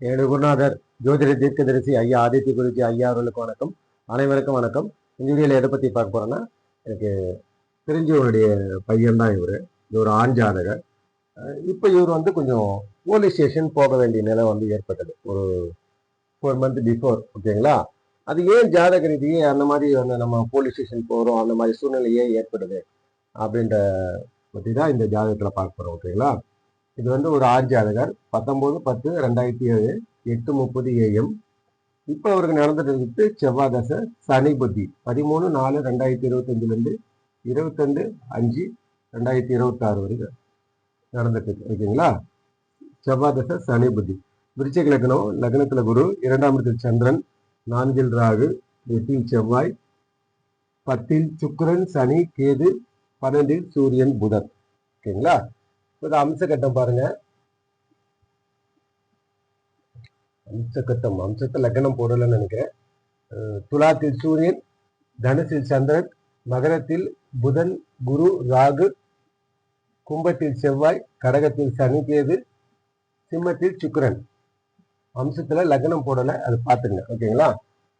என்னுடைய குருநாதர் ஜோதிட தீர்க்கதரிசி ஐயா ஆதித்ய குருஜி ஐயா அவர்களுக்கு வணக்கம். அனைவருக்கும் வணக்கம். இந்த வீடியோவில் எதை பற்றி பார்க்க போகிறேன்னா எனக்கு தெரிஞ்சவருடைய பையன் தான் இவர். இது ஒரு ஆண் ஜாதகர். இப்போ இவர் வந்து கொஞ்சம் போலீஸ் ஸ்டேஷன் போக வேண்டிய நிலை வந்து ஏற்பட்டது. ஒரு ஃபோர் மந்த் பிஃபோர் ஓகேங்களா அது ஏன் ஜாதக ரீதியே அந்த மாதிரி வந்து நம்ம போலீஸ் ஸ்டேஷன் போகிறோம் அந்த மாதிரி சூழ்நிலை ஏன் ஏற்படுது? அப்படின்ற பற்றி தான் இந்த ஜாதகத்தில் பார்க்க போகிறோம் ஓகேங்களா இது வந்து ஒரு ஆண் ஜாதகர். பத்தொம்போது பத்து ரெண்டாயிரத்தி ஏழு எட்டு முப்பது ஏஎம் இப்போ அவருக்கு நடந்துட்டு இருக்கு செவ்வாய் தசை சனி புத்தி. பதிமூணு நாலு ரெண்டாயிரத்தி இருபத்தஞ்சிலேருந்து இருபத்தஞ்சு அஞ்சு ரெண்டாயிரத்தி இருபத்தாறு வரைக்கும் நடந்துட்டு இருக்கு. ஓகேங்களா? செவ்வாய் தசை சனி புத்தி. விருச்சிக லக்னம் லக்னத்தில் குரு இரண்டாம் இடத்தில் சந்திரன் நான்கில் ராகு எட்டில் செவ்வாய் பத்தில் சுக்கரன் சனி கேது பன்னெண்டில் சூரியன் புதன். ஓகேங்களா? இப்போ அம்சக்கட்டம் பாருங்க. அம்சக்கட்டம் அம்சத்தை லக்னம் போடலன்னு நினைக்கிறேன். துலாத்தில் சூரியன் தனுசில் சந்திரன் மகரத்தில் புதன் குரு ராகு கும்பத்தில் செவ்வாய் கடகத்தில் சனி சிம்மத்தில் சுக்கரன். அம்சத்தில் லக்னம் போடலை அது பார்த்துங்க ஓகேங்களா?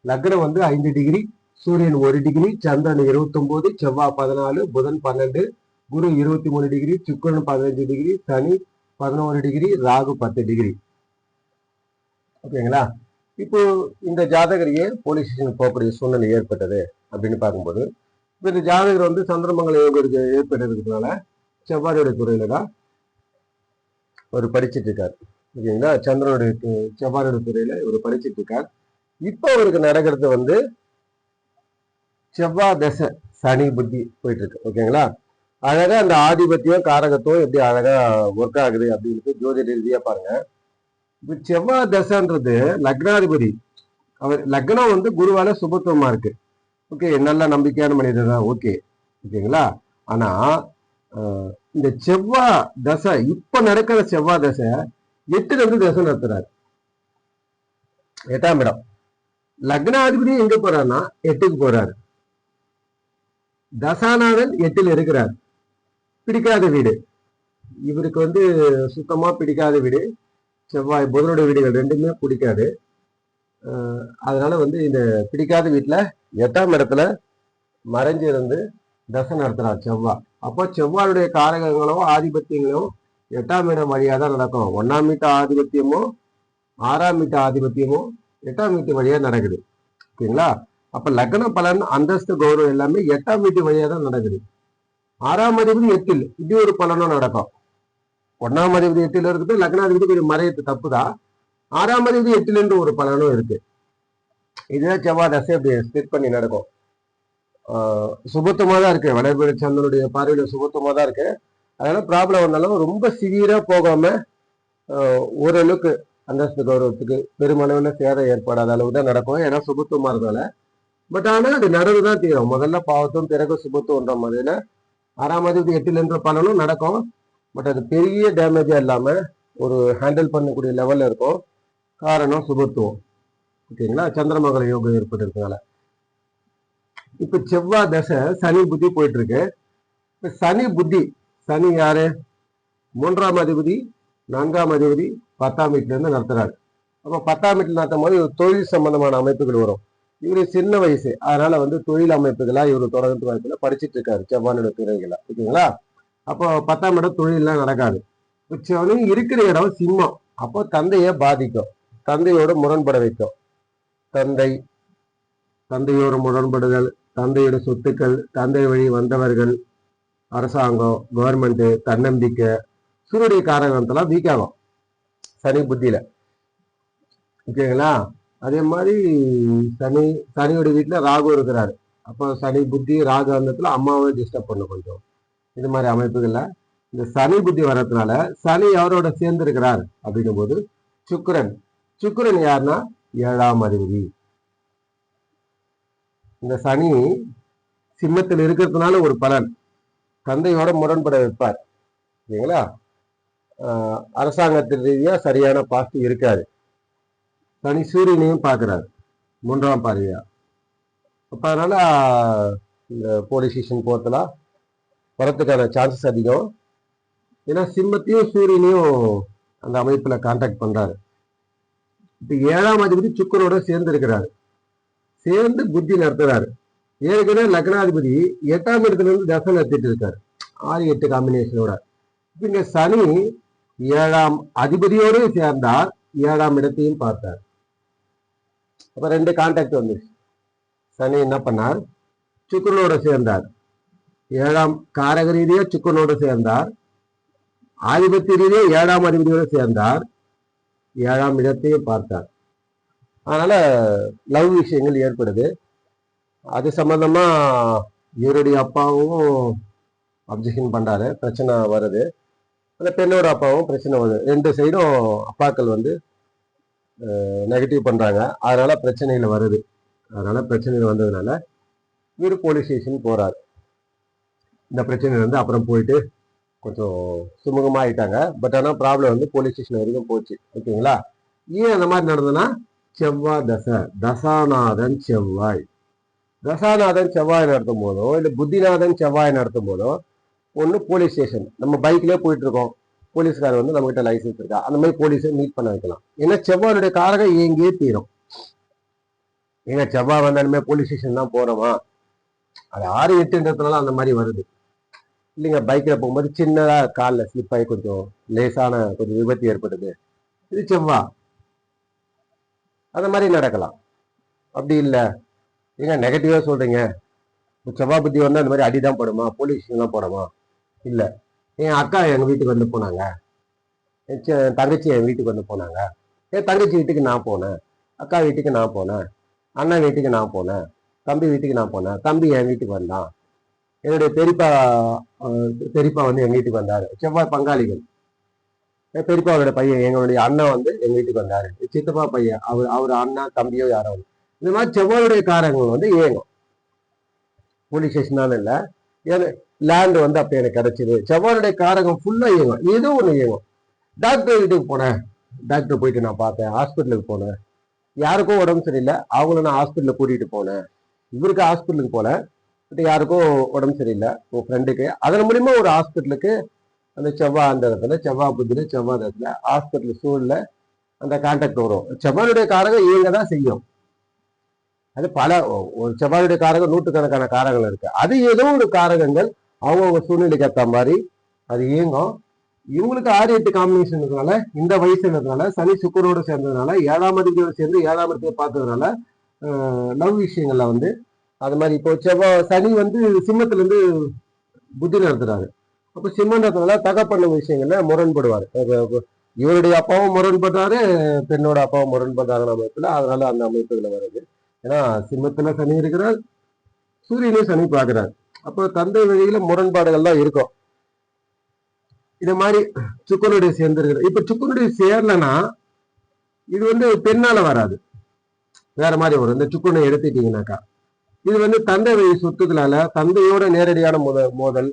லக்னம் வந்து ஐந்து டிகிரி சூரியன் ஒரு டிகிரி சந்திரன் இருபத்தொம்போது செவ்வாய் பதினாலு புதன் பன்னெண்டு குரு இருபத்தி மூணு டிகிரி சுக்கரன் பதினஞ்சு டிகிரி சனி பதினோரு டிகிரி ராகு பத்து டிகிரி. ஓகேங்களா? இப்போ இந்த ஜாதகரையே போலீஸ் ஸ்டேஷன் போகக்கூடிய சூழ்நிலை ஏற்பட்டது அப்படின்னு பார்க்கும்போது இப்போ இந்த ஜாதகர் வந்து சந்திரமங்கல யோகருக்கு ஏற்பட்டிருக்கிறதுனால செவ்வாயோட துறையில தான் அவர் படிச்சுட்டு இருக்கார். ஓகேங்களா? சந்திரனுடைய து- செவ்வாயோட துறையில இவர் படிச்சிட்டு இருக்கார். இப்போ அவருக்கு நடக்கிறது வந்து செவ்வாய் தசை சனி புத்தி போயிட்டு இருக்கு. ஓகேங்களா? அழகா அந்த ஆதிபத்தியம் காரகத்துவம் எப்படி அழகா ஒர்க் ஆகுது அப்படின்னு ஜோதிட ரீதியா பாருங்க. இப்ப செவ்வாய் தசைன்றது லக்னாதிபதி. அவர் லக்னம் வந்து குருவால சுபத்துவமா இருக்கு. ஓகே நல்ல நம்பிக்கையான மனிதர் தான். ஓகே ஓகேங்களா? ஆனா ஆஹ், இந்த செவ்வாய் தசை இப்ப நடக்கிற செவ்வாய் தசை எட்டுல இருந்து தசை நடத்துறாரு. எட்டாம் இடம். லக்னாதிபதி எங்க போறாருன்னா எட்டுக்கு போறாரு. தசாநாதன் எட்டில் இருக்கிறார். பிடிக்காத வீடு. இவருக்கு வந்து சுத்தமாக பிடிக்காத வீடு. செவ்வாய் புதனுடைய வீடுகள் ரெண்டுமே பிடிக்காது. அதனால் அதனால வந்து இந்த பிடிக்காத வீட்டில் எட்டாம் இடத்துல மறைஞ்சிருந்து தசை நடத்துகிறார் செவ்வாய். அப்போ செவ்வாயுடைய காரகங்களோ ஆதிபத்தியங்களோ எட்டாம் இடம் வழியாக தான் நடக்கும். ஒன்றாம் வீட்டு ஆதிபத்தியமோ ஆறாம் வீட்டு ஆதிபத்தியமோ எட்டாம் வீட்டு வழியாக நடக்குது. ஓகேங்களா அப்போ லக்ன பலன் அந்தஸ்து கௌரவம் எல்லாமே எட்டாம் வீட்டு வழியாக தான் நடக்குது. ஆறாம் அதிபதி எட்டில் இப்படி ஒரு பலனும் நடக்கும். ஒன்னாம் அதிபதி எட்டில் இருக்குது லக்னாதிபதி கொஞ்சம் மறையத்து தப்பு தான் ஆறாம் அதிபதி எட்டில் என்று ஒரு பலனும் இருக்கு. இதுதான் செவ்வாய் தசை அப்படி ஸ்பிட் பண்ணி நடக்கும். சுபத்தமாக தான் இருக்கு. வளர்பிறை சந்தனுடைய பார்வையில சுபத்தமாக தான் இருக்கு. அதனால ப்ராப்ளம் வந்தாலும் ரொம்ப சிவியரா போகாம ஓரளவுக்கு அந்தஸ்து கௌரவத்துக்கு பெருமளவில் சேதம் ஏற்படாத அளவு தான் நடக்கும். ஏன்னா சுபத்துவமா இருந்தால பட் ஆனா அது நடந்துதான் தீரும். முதல்ல பாவத்தும் பிறகு சுபத்துவன்ற மாதிரில ஆறாம் அதிபதி எட்டில் என்ற பலனும் நடக்கும். பட் அது பெரிய டேமேஜாக இல்லாம ஒரு ஹேண்டில் பண்ணக்கூடிய லெவலில் இருக்கும். காரணம் சுபத்துவம். ஓகேங்களா சந்திரமங்கல யோகம் ஏற்பட்டிருக்கனால. இப்போ செவ்வாய் தசை சனி புத்தி போயிட்டு இருக்கு சனி புத்தி சனி யாரு? மூன்றாம் அதிபதி நான்காம் அதிபதி பத்தாம் வீட்டிலேருந்து நடத்துறாரு. அப்போ பத்தாம் வீட்டுல நடத்தும் போது தொழில் சம்பந்தமான அமைப்புகள் வரும். இவரு சின்ன வயசு. அதனால வந்து தொழில் அமைப்புகளா இவர் தொடர்ந்து வாய்ப்புல படிச்சுட்டு இருக்காரு செவ்வானோட துறைகளை ஓகேங்களா? அப்போ பத்தாம் இடம் தொழிலெல்லாம் நடக்காது. இப்ப சனி இருக்கிற இடம் சிம்மம். அப்போ தந்தையை பாதிக்கும். தந்தையோட முரண்பட வைக்கும். தந்தை தந்தையோட முரண்படுதல் தந்தையோட சொத்துக்கள் தந்தை வழி வந்தவர்கள் அரசாங்கம் கவர்மெண்ட் தன்னம்பிக்கை சூரிய காரகத்தெல்லாம் வீக் ஆகும். சனி புத்தியில. ஓகேங்களா? அதே மாதிரி சனி சனியோட வீட்டில் ராகு இருக்கிறாரு. அப்போ சனி புத்தி ராகு அந்தத்துல அம்மாவை டிஸ்டர்ப் பண்ணும் கொஞ்சம். இது மாதிரி அமைப்புகள்ல இந்த சனி புத்தி வர்றதுனால சனி யாரோட சேர்ந்து இருக்கிறார் அப்படின்னும் போது சுக்கிரன். சுக்கிரன் யாருன்னா ஏழாம் அதிபதி. இந்த சனி சிம்மத்தில் இருக்கிறதுனால ஒரு பலன். தந்தையோட முரண்பட வைப்பார். சரிங்களா அரசாங்கத்தின் ரீதியாக சரியான பாஸ்ட் இருக்காது. சனி சூரியனையும் பார்க்குறாரு. மூன்றாம் பார்வையா. அப்போ அதனால் இந்த போலீஸ் ஸ்டேஷன் போறதுலாம் வரத்துக்கான சான்சஸ் அதிகம். ஏன்னா சிம்மத்தையும் சூரியனையும் அந்த அமைப்பில் கான்டாக்ட் பண்ணுறாரு இப்போ ஏழாம் அதிபதி சுக்கரோட சேர்ந்து இருக்கிறாரு. சேர்ந்து புத்தி நடத்துறாரு. ஏற்கனவே லக்னாதிபதி எட்டாம் இடத்துல இருந்து தசை நடத்திட்டு இருக்காரு. ஆறு எட்டு காம்பினேஷனோட இப்போ இங்கே சனி ஏழாம் அதிபதியோடு சேர்ந்தார். ஏழாம் இடத்தையும் பார்த்தார். அப்போ ரெண்டு கான்டாக்ட் வந்துச்சு சனி என்ன பண்ணார்? சுக்கரனோட சேர்ந்தார். ஏழாம் காரக ரீதியாக சுக்கரனோட சேர்ந்தார். ஆதிபத்திய ரீதியாக ஏழாம் அதிபதியோடு சேர்ந்தார். ஏழாம் இடத்தையும் பார்த்தார். அதனால லவ் விஷயங்கள் ஏற்படுது. அது சம்மந்தமாக இவருடைய அப்பாவும் அப்ஜெக்ஷன் பண்றாரு. பிரச்சனை வருது. அந்த பெண்ணோட அப்பாவும் பிரச்சனை வருது. ரெண்டு சைடும் அப்பாக்கள் வந்து நெகட்டிவ் பண்ணுறாங்க அதனால் பிரச்சனைகள் வருது. அதனால் பிரச்சனைகள் வந்ததுனால இவர் போலீஸ் ஸ்டேஷன் போகிறார் இந்த பிரச்சனை வந்து அப்புறம் போயிட்டு கொஞ்சம் சுமூகமாக ஆயிட்டாங்க. பட் ஆனால் ப்ராப்ளம் வந்து போலீஸ் ஸ்டேஷன் வரைக்கும் போச்சு. ஓகேங்களா ஏன் அந்த மாதிரி நடந்ததுன்னா செவ்வாய் தசை. தசாநாதன் செவ்வாய். தசாநாதன் செவ்வாய் நடத்தும் போதோ இல்லை புத்திநாதன் செவ்வாய் நடத்தும் போதோ ஒன்று போலீஸ் ஸ்டேஷன் நம்ம பைக்லேயே போயிட்டு இருக்கோம். போலீஸ்கார் வந்து நம்மகிட்ட லைசன்ஸ் இருக்கா? அந்த மாதிரி போலீஸை மீட் பண்ண வைக்கலாம். ஏன்னா செவ்வாயுடைய காரகம் எங்கேயே தீரும். ஏன்னா செவ்வாய் வந்தாலுமே போலீஸ் ஸ்டேஷன் தான் போகிறோமா அது ஆறு எட்டுன்றதுனால அந்த மாதிரி வருது. இல்லைங்க பைக்கில் போகும்போது சின்னதாக காலில் ஸ்லிப் ஆகி கொஞ்சம் லேசான கொஞ்சம் விபத்து ஏற்படுது இது செவ்வா அந்த மாதிரி நடக்கலாம். அப்படி இல்லை. ஏங்க நெகட்டிவாக சொல்கிறீங்க செவ்வாய் புத்தி வந்தால் அந்த மாதிரி அடி தான் போடுமா போலீஸ் தான் போடுமா? இல்லை. என் அக்கா எங்கள் வீட்டுக்கு வந்து போனாங்க. என் தங்கச்சி என் வீட்டுக்கு வந்து போனாங்க. என் தங்கச்சி வீட்டுக்கு நான் போனேன். அக்கா வீட்டுக்கு நான் போனேன். அண்ணன் வீட்டுக்கு நான் போனேன். தம்பி வீட்டுக்கு நான் போனேன். தம்பி என் வீட்டுக்கு வந்தான். என்னுடைய பெரியப்பா பெரியப்பா வந்து எங்கள் வீட்டுக்கு வந்தார். செவ்வாய் பங்காளிகள். என் பெரியப்பாவோட பையன் எங்களுடைய அண்ணன் வந்து எங்கள் வீட்டுக்கு வந்தார். சித்தப்பா பையன் அவர் அவர் அண்ணன் தம்பியோ யாரோ. இந்த மாதிரி செவ்வாயுடைய காரங்கள் வந்து இயங்கும். போலீஸ் ஸ்டேஷனாலும் இல்லை. லேண்டு வந்து அப்போ எனக்கு கிடச்சிது. செவ்வாயுடைய காரகம் ஃபுல்லாக இயங்கும். இது ஒன்று இயங்கும். டாக்டர் வீட்டுக்கு போனேன். டாக்டர் போயிட்டு நான் பார்த்தேன். ஹாஸ்பிட்டலுக்கு போனேன். யாருக்கும் உடம்பு சரியில்லை. அவங்கள நான் ஹாஸ்பிட்டலில் கூட்டிகிட்டு போனேன். இவருக்கு ஹாஸ்பிட்டலுக்கு போல பட் யாருக்கும் உடம்பு சரியில்லை. உன் ஃப்ரெண்டுக்கு அதன் மூலிமா ஒரு ஹாஸ்பிட்டலுக்கு அந்த செவ்வாய் அந்த இடத்துல செவ்வாய் புத்தில செவ்வாய் இடத்துல ஹாஸ்பிட்டல் சூழலில் அந்த கான்டாக்ட் வரும். செவ்வாயுடைய காரகம் இயங்க தான் செய்யும். அது பல ஒரு செவ்வாயுடைய காரகம் நூற்றுக்கணக்கான காரகங்கள் இருக்குது அது ஏதோ ஒரு காரகங்கள் அவங்கவுங்க சூழ்நிலைக்கு ஏற்ற மாதிரி அது இயங்கும். இவங்களுக்கு ஆறு எட்டு காம்பினேஷன் இருக்கிறதுனால இந்த வயசு இருக்கிறதுனால சனி சுக்கரோடு சேர்ந்ததுனால ஏழாம் அதிபதியோடு சேர்ந்து ஏழாம் இடத்தையே பார்த்ததுனால லவ் விஷயங்கள்ல வந்து அது மாதிரி இப்போ செவ்வாய் சனி வந்து சிம்மத்திலேருந்து புத்தி நடத்துறாரு. அப்போ சிம்மன்றதுனால தகப்பண்ண விஷயங்கள்ல முரண்படுவார். இவருடைய அப்பாவும் முரண்படுறாரு பெண்ணோட அப்பாவும் முரண்படுறாங்க அமைப்பில் அதனால அந்த அமைப்புகளை வருது ஏன்னா சிம்மத்துல சனி இருக்கிறார் சூரியனையும் சனி பார்க்கிறார். அப்போ தந்தை வழியில முரண்பாடுகள் தான் இருக்கும். இது மாதிரி சுக்கரனுடைய சேர்ந்திருக்கிறது. இப்ப சுக்கரனுடைய சேரலனா இது வந்து பெண்ணால வராது. வேற மாதிரி வரும். இந்த சுக்கரனை எடுத்துட்டீங்கன்னாக்கா. இது வந்து தந்தை வழி சொத்துக்களால தந்தையோட நேரடியான முத மோதல்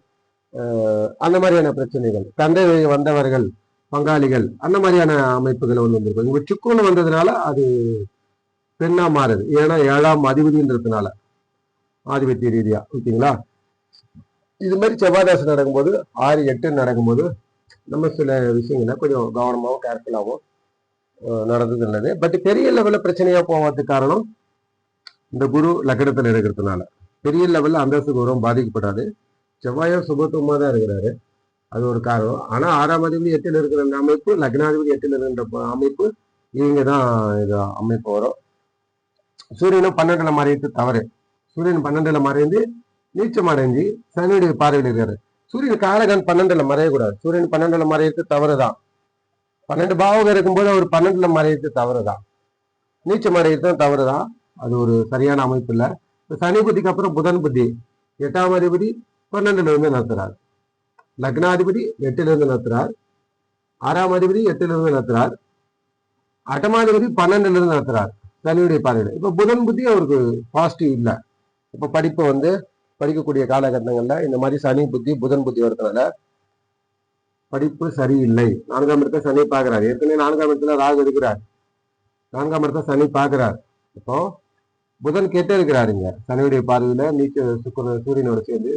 அந்த மாதிரியான பிரச்சனைகள். தந்தை வழி வந்தவர்கள் பங்காளிகள் அந்த மாதிரியான அமைப்புகள் வந்து வந்திருக்கும். இங்க சுக்குன்னு வந்ததுனால அது பெண்ணா மாறுது. ஏன்னா ஏழாம் அதிபதின்றதுனால ஆதிபத்திய ரீதியா ஓகேங்களா? இது மாதிரி செவ்வாதாசை நடக்கும்போது ஆறு எட்டு நடக்கும்போது நம்ம சில விஷயங்களை கொஞ்சம் கவனமாகவும் கேர்ஃபுல்லாகவும் நடந்தது நல்லது. பட் பெரிய லெவலில் பிரச்சனையாக போவதுக்கு காரணம் இந்த குரு லக்கணத்தில் இருக்கிறதுனால. பெரிய லெவலில் அந்தஸ்து கௌரவம் பாதிக்கப்படாது. செவ்வாயும் சுபத்துவமாக தான் இருக்கிறாரு. அது ஒரு காரணம். ஆனால் ஆறாம் அதிபதி எட்டில் இருக்கிற அமைப்பு லக்னாதிபதி எட்டில் இருக்கின்ற அமைப்பு இவங்க தான் இது அமைப்பு வரும் சூரியனும் பன்னெண்டுல மறைத்து தவறு. சூரியன் பன்னெண்டுல மறைந்து நீச்சம் அடைஞ்சு சனியுடைய பார்வையில் இருக்காரு. சூரியன் காரகன் பன்னெண்டுல மறையக்கூடாது. சூரியன் பன்னெண்டுல மறையிறது தவறுதான். பன்னெண்டு பாவகம் இருக்கும்போது அவர் பன்னெண்டுல மறையிறது தவறுதான். நீச்சம் அடையிறது தவறுதான். அது ஒரு சரியான அமைப்பு இல்லை. சனி புத்திக்கு அப்புறம் புதன் புத்தி. எட்டாம் அதிபதி பன்னெண்டுல இருந்து நடத்துறார். லக்னாதிபதி எட்டுல இருந்து நடத்துறார். ஆறாம் அதிபதி எட்டுல இருந்து நடத்துறார். அட்டமாதிபதி பன்னெண்டுல இருந்து நடத்துறார். சனியுடைய பார்வையில் இப்போ புதன் புத்தி அவருக்கு பாசிட்டிவ் இல்லை. இப்போ படிப்பு வந்து படிக்கக்கூடிய காலகட்டங்களில் இந்த மாதிரி சனி புத்தி புதன் புத்தி வரதுனால படிப்பு சரியில்லை. நான்காம் இடத்தை சனி பார்க்கிறார் ஏற்கனவே நான்காம் இடத்துல ராகு இருக்கிறார். நான்காம் இடத்த சனி பார்க்கிறார் இப்போ புதன் கெட்டு இருக்கிறாருங்க சனியுடைய பார்வையில நீச்ச சுக்கர சூரியனோட சேர்ந்து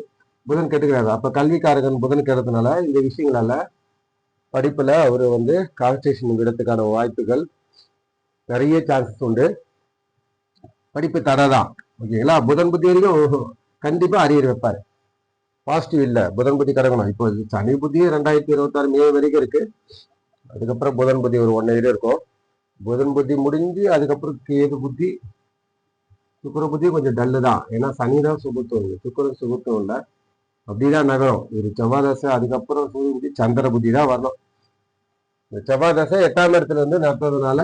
புதன் கெட்டுக்கிறாரு. அப்ப கல்விக்காரகன் புதன் கெடுறதுனால இந்த விஷயங்களால படிப்புல அவர் வந்து கான்சன்ட்ரேஷன் விடத்துக்கான வாய்ப்புகள் நிறைய சான்சஸ் உண்டு. படிப்பு தடை ஓகேங்களா புதன் புத்தி வரைக்கும் கண்டிப்பாக அரியர் வைப்பார். பாசிட்டிவ் இல்லை. புதன் புத்தி கிடக்கணும் இப்போ சனி புத்தி ரெண்டாயிரத்தி இருபத்தாறு மே வரைக்கும் இருக்கு. அதுக்கப்புறம் புதன் புத்தி ஒரு ஒன் இயர் இருக்கும். புதன் புத்தி முடிஞ்சு அதுக்கப்புறம் கேது புத்தி சுக்கர புத்தி கொஞ்சம் டல்லு தான். ஏன்னா சனி தான் சுபத்துவம். இல்லை சுக்கரன் சுபத்துவம் இல்லை. அப்படிதான் நகரும். ஒரு செவ்வாய் தசை அதுக்கப்புறம் சூரிய புத்தி சந்திர புத்தி தான் வரணும். இந்த செவ்வாய் தசை எட்டாம் இடத்துல இருந்து நடத்துறதுனால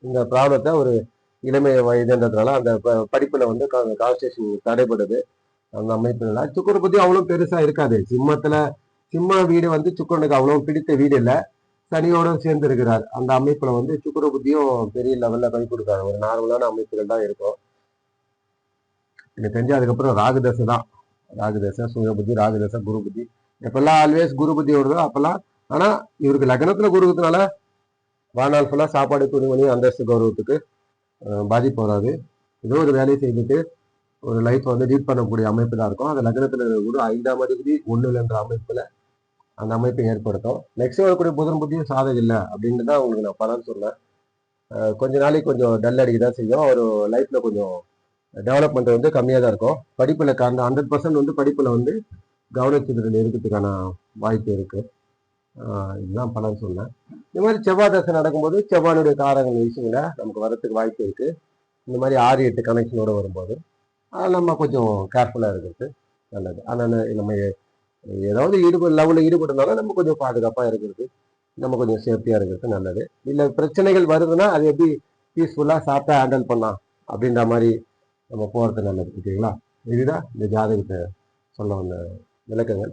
இந்த ப்ராப்ளத்தை ஒரு இளமை வயதுன்றதுனால அந்த ப- வந்து கான்ஸ்டேஷன் தடைபடுது. அந்த அமைப்பில் சுக்கரை பற்றி அவ்வளோ பெருசாக இருக்காது. சிம்மத்தில் சிம்ம வீடு வந்து சுக்கரனுக்கு அவ்வளோ பிடித்த வீடு இல்லை. சனியோட சேர்ந்து இருக்கிறார். அந்த அமைப்பில் வந்து சுக்கர புத்தியும் பெரிய லெவலில் கை கொடுக்காது ஒரு நார்மலான அமைப்புகள் தான் இருக்கும். எனக்கு தெரிஞ்சு அதுக்கப்புறம் ராகுதசை தான். ராகுதசை சூரிய புத்தி ராகுதசை குரு புத்தி. எப்பெல்லாம் ஆல்வேஸ் குரு புத்தி வருதோ அப்பெல்லாம் ஆனால் இவருக்கு லக்னத்தில் குருக்கிறதுனால வாழ்நாள் ஃபுல்லாக சாப்பாடு துணிமணி அந்தஸ்து கௌரவத்துக்கு பாதிப்பு வராது. ஏதோ ஒரு வேலையை செய்துட்டு ஒரு லைஃப் வந்து லீட் பண்ணக்கூடிய அமைப்பு தான் இருக்கும். அந்த லக்னத்தில் குரு ஐந்தாம் அதிபதி ஒண்ணுல என்ற அமைப்பில் அந்த அமைப்பை ஏற்படுத்தும். நெக்ஸ்ட் வரக்கூடிய புதன் புத்தியும் சாதகம் இல்லை அப்படின்னு தான் உங்களுக்கு நான் பலன் சொன்னேன் கொஞ்ச நாளைக்கு கொஞ்சம் டல் அடிக்க தான் செய்யும். ஒரு லைஃப்பில் கொஞ்சம் டெவலப்மெண்ட் வந்து கம்மியாக தான் இருக்கும். படிப்பில் அந்த ஹண்ட்ரட் பர்சன்ட் வந்து படிப்பில் வந்து கவனச்சிதறல் இருக்கிறதுக்கான வாய்ப்பு இருக்குது இதுதான் பலன் சொன்னேன். இந்த மாதிரி செவ்வாய் தசை நடக்கும்போது செவ்வானுடைய காரங்கள் விஷயங்கள நமக்கு வரத்துக்கு வாய்ப்பு இருக்குது இந்த மாதிரி ஆறு எட்டு கனெக்ஷனோடு வரும்போது நம்ம கொஞ்சம் கேர்ஃபுல்லாக இருக்கிறது நல்லது. ஆனால் நம்ம ஏதாவது ஈடுபடு லெவலில் ஈடுபடுனாலும் நம்ம கொஞ்சம் பாதுகாப்பாக இருக்கிறது நம்ம கொஞ்சம் சேஃப்டியாக இருக்கிறது நல்லது. இல்லை பிரச்சனைகள் வருதுன்னா அது எப்படி பீஸ்ஃபுல்லாக சாப்பிட்டா ஹேண்டில் பண்ணலாம் அப்படின்ற மாதிரி நம்ம போகிறது நல்லது ஓகேங்களா? இதுதான் இந்த ஜாதகத்தை சொல்ல வந்த விளக்கங்கள்.